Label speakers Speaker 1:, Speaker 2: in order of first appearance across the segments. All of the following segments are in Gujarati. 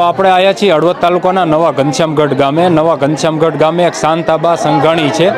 Speaker 1: આપણે આવ્યા છીએ હળવદ તાલુકાના નવા ઘનશ્યામગઢ ગામે. નવા ઘનશ્યામગઢ ગામે એક શાંતાબા સંઘાણી છે.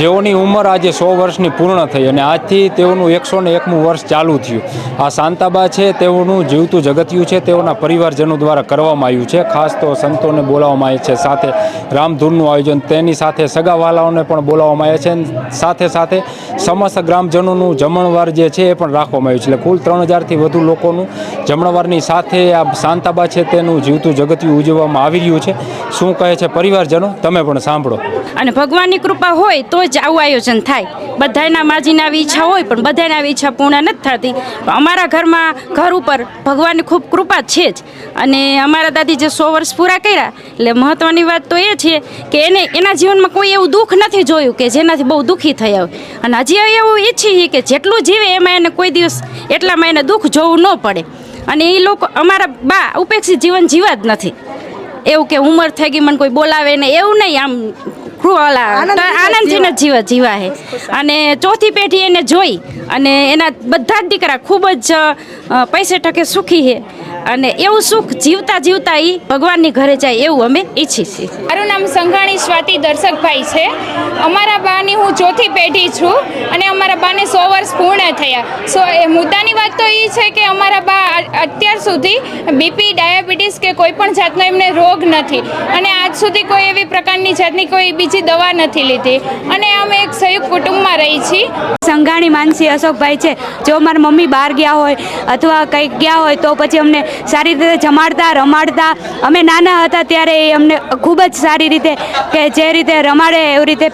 Speaker 1: જેઓની ઉંમર આજે સો વર્ષની પૂર્ણ થઈ અને આજથી તેઓનું એકસો ને એકમું વર્ષ ચાલુ થયું. આ શાંતાબા છે, તેઓનું જીવતું જગતિયું છે, તેઓના પરિવારજનો દ્વારા કરવામાં આવ્યું છે. ખાસ તો સંતોને બોલાવવામાં આવે છે, સાથે રામધૂનનું આયોજન, તેની સાથે સગાવાલાઓને પણ બોલાવવામાં આવે છે, સાથે સાથે સમસ્ત ગ્રામજનોનું જમણવાર જે છે એ પણ રાખવામાં આવ્યું છે. એટલે કુલ ત્રણ હજારથી વધુ લોકોનું જમણવારની સાથે આ શાંતાબા છે, તેનું જીવતું જગતિયું ઉજવવામાં આવી રહ્યું છે. શું કહે છે પરિવારજનો? તમે પણ સાંભળો.
Speaker 2: અને ભગવાનની કૃપા હોય તો જ આવું આયોજન થાય. બધાના માજીના આવી ઈચ્છા હોય પણ બધાને આવી ઈચ્છા પૂર્ણ નથી થતી. અમારા ઘરમાં ઘર ઉપર ભગવાનની ખૂબ કૃપા છે જ. અને અમારા દાદી જે સો વર્ષ પૂરા કર્યા, એટલે મહત્ત્વની વાત તો એ છે કે એને એના જીવનમાં કોઈ એવું દુઃખ નથી જોયું કે જેનાથી બહુ દુઃખી થયા હોય. અને હજી એવું ઈચ્છીએ કે જેટલું જીવે એમાં એને કોઈ દિવસ એટલામાં એને દુઃખ જોવું ન પડે. અને એ લોકો અમારા બા ઉપેક્ષિત જીવન જીવા જ નથી. એવું કે ઉંમર થઈ ગઈ મને કોઈ બોલાવે ને એવું નહીં આમ આનંદથી જ જીવા જીવા હે. અને ચોથી પેઢી એને જોઈ અને એના બધા જ દીકરા ખૂબ જ પૈસે ટકે સુખી છે અને એવું સુખ જીવતા જીવતા એ ભગવાનની ઘરે જાય એવું અમે ઈચ્છી છીએ.
Speaker 3: મારું નામ સંઘાણી સ્વાતિ દર્શકભાઈ છે. અમારા બાની હું ચોથી પેઢી છું અને અમારા બાને સો વર્ષ પૂર્ણ થયા. સો એ મુદ્દાની વાત તો એ છે કે અમારા બા અત્યાર સુધી બીપી ડાયાબિટીસ કે કોઈ પણ જાતનો એમને રોગ નથી. અને આજ સુધી કોઈ એવી પ્રકારની જાતની કોઈ બીજી દવા નથી લીધી. અને અમે એક સંયુક્ત કુટુંબમાં રહી છીએ
Speaker 4: સંઘાણી માનસી અશોકભાઈ છે. જો મારા મમ્મી બહાર ગયા હોય અથવા કંઈક ગયા હોય તો પછી અમને સારી રીતે જમાડતા, રમાડતા. અમે નાના હતા ત્યારે એ અમને ખૂબ જ સારી રીતે કે જે રીતે રમાડે એવી રીતે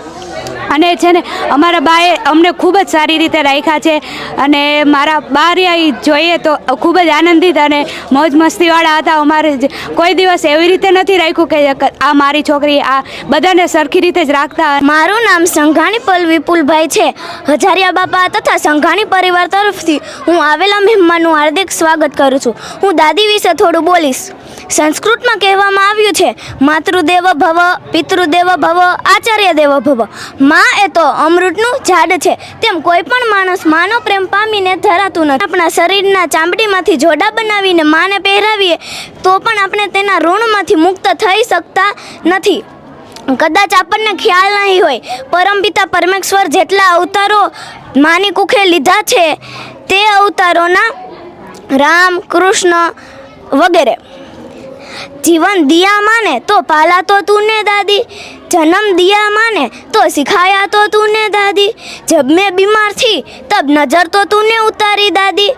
Speaker 4: અને છે ને, અમારા બાએ અમને ખૂબ જ સારી રીતે રાખ્યા છે અને મારા બા રહ્યા જોઈએ તો ખૂબ જ આનંદિત અને મોજ મસ્તીવાળા હતા. અમારે કોઈ દિવસ એવી રીતે નથી રાખ્યું કે આ મારી છોકરી આ બધાને સરખી રીતે જ રાખતા
Speaker 5: મારું નામ સંઘાણી પલ વિપુલભાઈ છે. હજારિયા બાપા તથા સંઘાણી પરિવાર તરફથી હું આવેલા મહેમાનનું હાર્દિક સ્વાગત કરું છું. હું દાદી વિશે થોડું બોલીશ. સંસ્કૃતમાં કહેવામાં આવ્યું છે, માતૃદેવ ભવ, પિતૃદેવ ભવ, આચાર્ય દેવ ભવ. માં એ તો અમૃતનું ઝાડ છે, તેમ કોઈ પણ માણસ માનો પ્રેમ પામીને ધરાતું નથી. આપણા શરીરના ચામડીમાંથી જોડા બનાવીને માને પહેરાવીએ, તો પણ આપણે તેના ઋણમાંથી મુક્ત થઈ શકતા નથી. કદાચ આપણને ખ્યાલ નહીં હોય, પરમપિતા પરમેશ્વર જેટલા અવતારો માની કુખે લીધા છે, તે અવતારોના રામ, કૃષ્ણ વગેરે. જીવન દિયા માને તો પાલા તો તું ને દાદી, જન્મ દિયા માને તો સિખાયા તો તું ને દાદી, જબ મેં બીમારથી તબ નજર તો તું ને ઉતારી દાદી.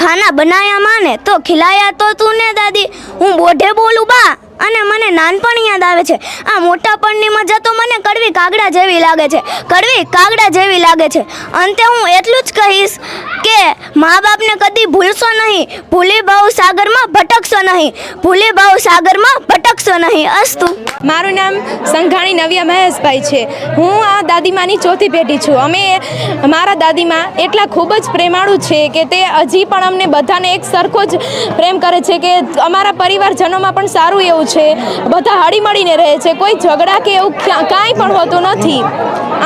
Speaker 5: ખાના બનાયા માને તો ખિલાયા તો તું ને દાદી, હું બોઢે બોલું બા. અને મને નાનપણ યાદ આવે છે. આ મોટાપણની મજા તો મને કડવી કાગડા જેવી લાગે છે. કડવી કાગડા જેવી લાગે છે. અંતે હું એટલું જ કહીશ કે મા બાપને કદી ભૂલશો નહીં. ભૂલી ભાવ સાગરમાં ભટકશો નહીં. ભૂલી ભાવ સાગરમાં ભટકશો નહીં. અસ્તુ.
Speaker 6: મારું નામ સંઘાણી નવ્યા મહેશભાઈ છે. હું આ દાદીમાની ચોથી પેઢી છું. અમે, મારા દાદીમાં એટલા ખૂબ જ પ્રેમાળુ છે કે તે હજી પણ અમને બધાને એક સરખો જ પ્રેમ કરે છે કે અમારા પરિવારજનોમાં પણ સારું એવું છે. બધા હળીમળીને રહે છે. કોઈ ઝઘડા કે એવું કાંઈ પણ હોતું નથી.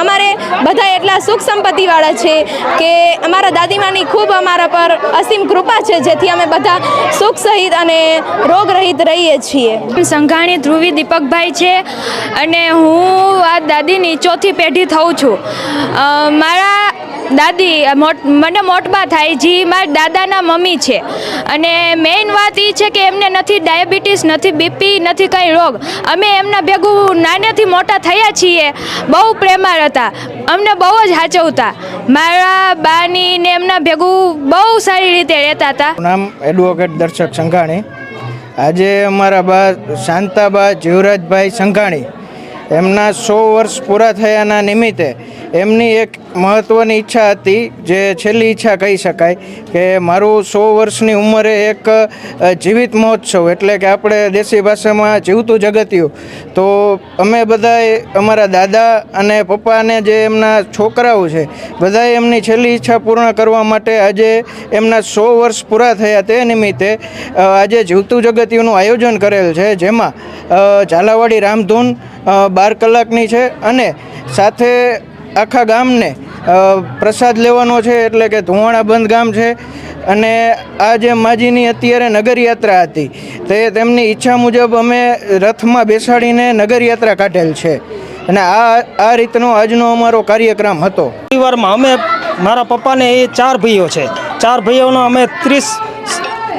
Speaker 6: અમારે બધા એટલા સુખ સંપત્તિવાળા છે કે અમારા દાદીમાની ખૂબ અમારા પર અસીમ કૃપા છે, જેથી અમે બધા સુખ સહિત અને રોગ રહિત રહીએ છીએ.
Speaker 4: સંઘાણી ધ્રુવી દીપકભાઈ છે અને હું આ દાદીની ચોથી પેઢી થઉં છું. મારા દાદી મને મોટબા થાય જે મારા દાદાના મમ્મી છે. અને મેઇન વાત એ છે કે એમને નથી ડાયાબિટીસ, નથી બીપી નથી કંઈ રોગ. અમે એમના ભેગું નાનેથી મોટા થયા છીએ, બહુ પ્રેમાળ હતા. અમને બહુ જ સાચવતા મારા બાની ને એમના ભેગું બહુ સારી રીતે રહેતા હતા.
Speaker 7: નામ એડવોકેટ દર્શક સંઘાણી. આજે અમારા બા શાંતાબા જીવરાજભાઈ સંઘાણી, એમના સો વર્ષ પૂરા થયાના નિમિત્તે એમની એક મહત્ત્વની ઈચ્છા હતી, જે છેલ્લી ઈચ્છા કહી શકાય કે મારું સો વર્ષની ઉંમરે એક જીવિત મહોત્સવ એટલે કે આપણે દેશી ભાષામાં જીવતું જગત્યું. તો અમે બધાએ, અમારા દાદા અને પપ્પાને જે એમના છોકરાઓ છે, બધાએ એમની છેલ્લી ઈચ્છા પૂર્ણ કરવા માટે આજે એમના સો વર્ષ પૂરા થયા તે નિમિત્તે આજે જીવતું જગત્યુંનું આયોજન કરેલ છે, જેમાં ઝાલાવાડી રામધૂન બાર કલાકની છે અને સાથે આખા ગામને પ્રસાદ લેવાનો છે એટલે કે ધુવાણા બંધ ગામ છે. અને આ જે માજીની અત્યારે નગરયાત્રા હતી, તે તેમની ઈચ્છા મુજબ અમે રથમાં બેસાડીને નગરયાત્રા કાઢેલ છે. અને આ આ રીતનો આજનો અમારો કાર્યક્રમ હતો.
Speaker 8: પરિવારમાં અમે, મારા પપ્પાને એ ચાર ભાઈઓ છે. ચાર ભાઈઓનો અમે ત્રીસ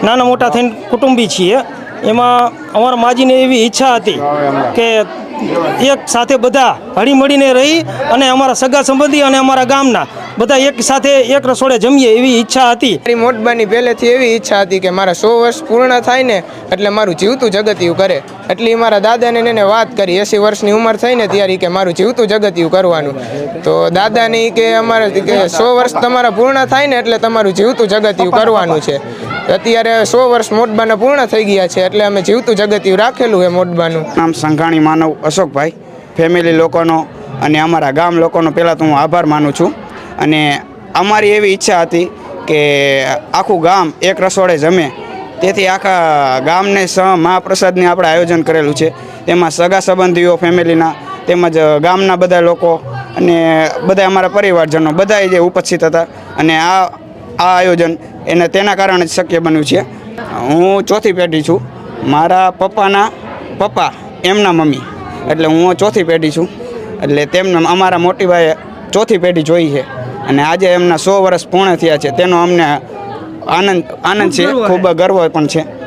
Speaker 8: નાના મોટા થઈને કુટુંબી છીએ. એમાં અમારા માજીને એવી ઈચ્છા હતી કે એક સાથે બધા હળી મળીને રહી અને અમારા સગા સંબંધી અને અમારા ગામના બધા એક સાથે એક રસોડે જમીએ એવી ઈચ્છા હતી.
Speaker 9: મારી મોટબાની પહેલેથી એવી ઈચ્છા હતી કે મારા સો વર્ષ પૂર્ણ થાય ને એટલે મારું જીવતું જગતિયું કરે. એટલી મારા દાદાને એને વાત કરી, એસી વર્ષની ઉંમર થઈ ને ત્યારે કે મારું જીવતું જગતિયું કરવાનું. તો દાદાને કે અમારે સો વર્ષ તમારા પૂર્ણ થાય ને એટલે તમારું જીવતું જગતિયું કરવાનું છે. અત્યારે સો વર્ષ મોટબાના પૂર્ણ થઈ ગયા છે, એટલે અમે જીવતું જગતિયું રાખેલું છે મોટબાનું.
Speaker 10: નામ સંઘાણી માનવ અશોકભાઈ ફેમિલી લોકોનો અને અમારા ગામ લોકોનો પહેલાં તો હું આભાર માનું છું. અને અમારી એવી ઈચ્છા હતી કે આખું ગામ એક રસોડે જમે. તેથી આખા ગામને સ મહાપ્રસાદને આપણે આયોજન કરેલું છે. તેમાં સગા સંબંધીઓ, ફેમિલીના તેમજ ગામના બધા લોકો અને બધા અમારા પરિવારજનો બધા જે ઉપસ્થિત હતા. અને આ આ આયોજન એને તેના કારણે જ શક્ય બન્યું છે. હું ચોથી પેઢી છું. મારા પપ્પાના પપ્પા એમના મમ્મી. એટલે હું ચોથી પેઢી છું. એટલે તેમને અમારા મોટીભાઈએ ચોથી પેઢી જોઈ છે. અને આજે એમના સો વર્ષ પૂર્ણ થયા છે. તેનો અમને આનંદ આનંદ છે. ખૂબ ગર્વ પણ છે.